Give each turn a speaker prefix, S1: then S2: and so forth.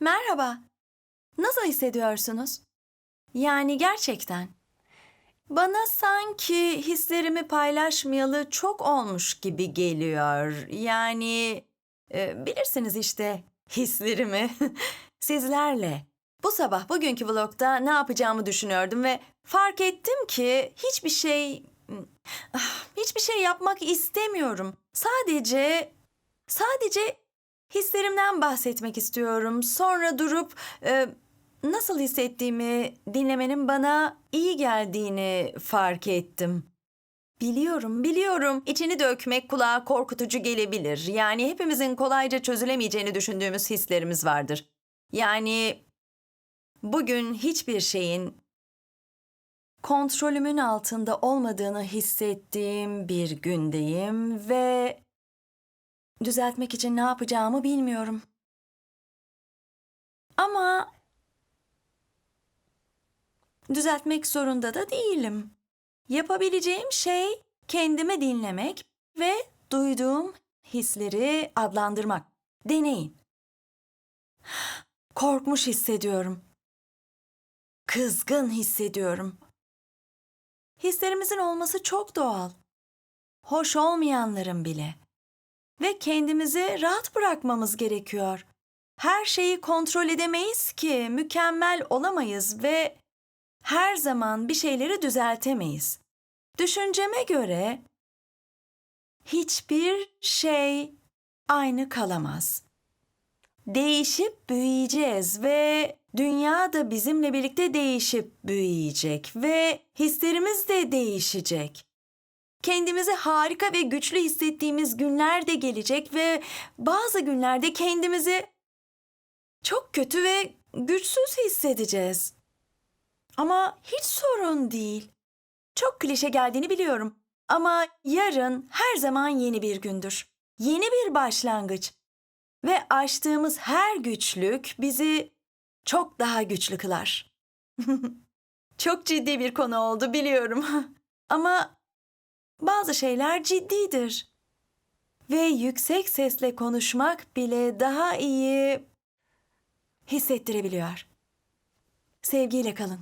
S1: Merhaba. Nasıl hissediyorsunuz? Yani gerçekten. Bana sanki hislerimi paylaşmayalı çok olmuş gibi geliyor. Yani e, bilirsiniz işte hislerimi. Sizlerle. Bu sabah bugünkü vlogda ne yapacağımı düşünüyordum ve fark ettim ki hiçbir şey Ah, hiçbir şey yapmak istemiyorum. Sadece sadece hislerimden bahsetmek istiyorum. Sonra durup e, nasıl hissettiğimi dinlemenin bana iyi geldiğini fark ettim. Biliyorum, biliyorum. İçini dökmek kulağa korkutucu gelebilir. Yani hepimizin kolayca çözülemeyeceğini düşündüğümüz hislerimiz vardır. Yani bugün hiçbir şeyin kontrolümün altında olmadığını hissettiğim bir gündeyim ve düzeltmek için ne yapacağımı bilmiyorum. Ama düzeltmek zorunda da değilim. Yapabileceğim şey kendimi dinlemek ve duyduğum hisleri adlandırmak. Deneyin. Korkmuş hissediyorum. Kızgın hissediyorum. Hislerimizin olması çok doğal. Hoş olmayanların bile. Ve kendimizi rahat bırakmamız gerekiyor. Her şeyi kontrol edemeyiz ki, mükemmel olamayız ve her zaman bir şeyleri düzeltemeyiz. Düşünceme göre hiçbir şey aynı kalamaz. Değişip büyüyeceğiz ve dünya da bizimle birlikte değişip büyüyecek ve hislerimiz de değişecek. Kendimizi harika ve güçlü hissettiğimiz günler de gelecek ve bazı günlerde kendimizi çok kötü ve güçsüz hissedeceğiz. Ama hiç sorun değil. Çok klişe geldiğini biliyorum. Ama yarın her zaman yeni bir gündür. Yeni bir başlangıç. Ve aştığımız her güçlük bizi çok daha güçlü kılar. çok ciddi bir konu oldu biliyorum. Ama bazı şeyler ciddidir. Ve yüksek sesle konuşmak bile daha iyi hissettirebiliyor. Sevgiyle kalın.